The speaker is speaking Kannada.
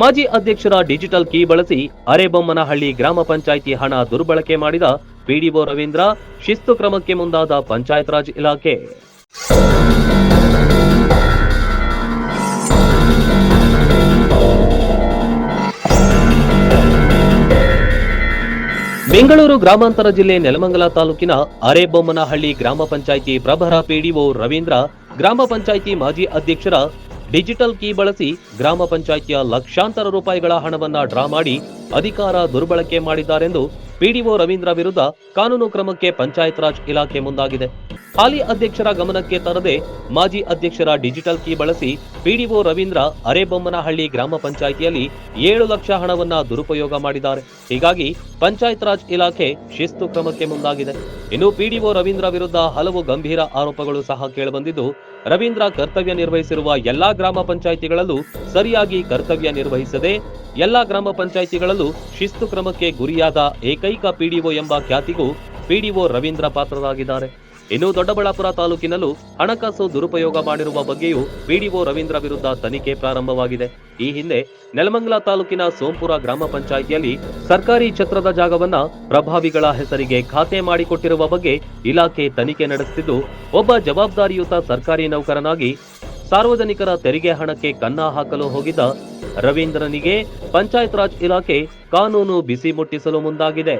ಮಾಜಿ ಅಧ್ಯಕ್ಷರ ಡಿಜಿಟಲ್ ಕೀ ಬಳಸಿ ಅರೆಬೊಮ್ಮನಹಳ್ಳಿ ಗ್ರಾಮ ಪಂಚಾಯಿತಿ ಹಣ ದುರ್ಬಳಕೆ ಮಾಡಿದ ಪಿಡಿಒ ರವೀಂದ್ರ ಶಿಸ್ತು ಕ್ರಮಕ್ಕೆ ಮುಂದಾದ ಪಂಚಾಯತ್ ರಾಜ್ ಇಲಾಖೆ. ಬೆಂಗಳೂರು ಗ್ರಾಮಾಂತರ ಜಿಲ್ಲೆ ನೆಲಮಂಗಲ ತಾಲೂಕಿನ ಅರೆಬೊಮ್ಮನಹಳ್ಳಿ ಗ್ರಾಮ ಪಂಚಾಯಿತಿ ಪ್ರಭರ ಪಿಡಿಒ ರವೀಂದ್ರ ಗ್ರಾಮ ಪಂಚಾಯಿತಿ ಮಾಜಿ ಅಧ್ಯಕ್ಷರ ಡಿಜಿಟಲ್ ಕೀ ಬಳಸಿ ಗ್ರಾಮ ಪಂಚಾಯಿತಿಯ ಲಕ್ಷಾಂತರ ರೂಪಾಯಿಗಳ ಹಣವನ್ನ ಡ್ರಾ ಮಾಡಿ ಅಧಿಕಾರ ದುರ್ಬಳಕೆ ಮಾಡಿದ್ದಾರೆಂದು ಪಿಡಿಒ ರವೀಂದ್ರ ವಿರುದ್ಧ ಕಾನೂನು ಕ್ರಮಕ್ಕೆ ಪಂಚಾಯತ್ ರಾಜ್ ಇಲಾಖೆ ಮುಂದಾಗಿದೆ. ಹಾಲಿ ಅಧ್ಯಕ್ಷರ ಗಮನಕ್ಕೆ ತರದೆ ಮಾಜಿ ಅಧ್ಯಕ್ಷರ ಡಿಜಿಟಲ್ ಕೀ ಬಳಸಿ ಪಿಡಿಒ ರವೀಂದ್ರ ಅರೇಬೊಮ್ಮನಹಳ್ಳಿ ಗ್ರಾಮ ಪಂಚಾಯಿತಿಯಲ್ಲಿ ಏಳು ಲಕ್ಷ ಹಣವನ್ನ ದುರುಪಯೋಗ ಮಾಡಿದ್ದಾರೆ. ಹೀಗಾಗಿ ಪಂಚಾಯತ್ ರಾಜ್ ಇಲಾಖೆ ಶಿಸ್ತು ಕ್ರಮಕ್ಕೆ ಮುಂದಾಗಿದೆ. ಇನ್ನು ಪಿಡಿಒ ರವೀಂದ್ರ ವಿರುದ್ಧ ಹಲವು ಗಂಭೀರ ಆರೋಪಗಳು ಸಹ ಕೇಳಿಬಂದಿದ್ದು, ರವೀಂದ್ರ ಕರ್ತವ್ಯ ನಿರ್ವಹಿಸಿರುವ ಎಲ್ಲಾ ಗ್ರಾಮ ಪಂಚಾಯಿತಿಗಳಲ್ಲೂ ಸರಿಯಾಗಿ ಕರ್ತವ್ಯ ನಿರ್ವಹಿಸದೆ ಎಲ್ಲಾ ಗ್ರಾಮ ಪಂಚಾಯಿತಿಗಳಲ್ಲೂ ಶಿಸ್ತು ಕ್ರಮಕ್ಕೆ ಗುರಿಯಾದ ಏಕೈಕ ಪಿಡಿಒ ಎಂಬ ಖ್ಯಾತಿಗೂ ಪಿಡಿಒ ರವೀಂದ್ರ ಪಾತ್ರರಾಗಿದ್ದಾರೆ. ಇನ್ನು ದೊಡ್ಡಬಳ್ಳಾಪುರ ತಾಲೂಕಿನಲ್ಲೂ ಹಣಕಾಸು ದುರುಪಯೋಗ ಮಾಡಿರುವ ಬಗ್ಗೆಯೂ ಪಿಡಿಒ ರವೀಂದ್ರ ವಿರುದ್ಧ ತನಿಖೆ ಪ್ರಾರಂಭವಾಗಿದೆ. ಈ ಹಿಂದೆ ನೆಲಮಂಗಲ ತಾಲೂಕಿನ ಸೋಂಪುರ ಗ್ರಾಮ ಪಂಚಾಯಿತಿಯಲ್ಲಿ ಸರ್ಕಾರಿ ಛತ್ರದ ಜಾಗವನ್ನ ಪ್ರಭಾವಿಗಳ ಹೆಸರಿಗೆ ಖಾತೆ ಮಾಡಿಕೊಟ್ಟಿರುವ ಬಗ್ಗೆ ಇಲಾಖೆ ತನಿಖೆ ನಡೆಸುತ್ತಿದ್ದು, ಒಬ್ಬ ಜವಾಬ್ದಾರಿಯುತ ಸರ್ಕಾರಿ ನೌಕರನಾಗಿ ಸಾರ್ವಜನಿಕರ ತೆರಿಗೆ ಹಣಕ್ಕೆ ಕನ್ನ ಹಾಕಲು ಹೋಗಿದ್ದ ರವೀಂದ್ರನಿಗೆ ಪಂಚಾಯತ್ ರಾಜ್ ಇಲಾಖೆ ಕಾನೂನು ಬಿಸಿ ಮುಟ್ಟಿಸಲು ಮುಂದಾಗಿದೆ.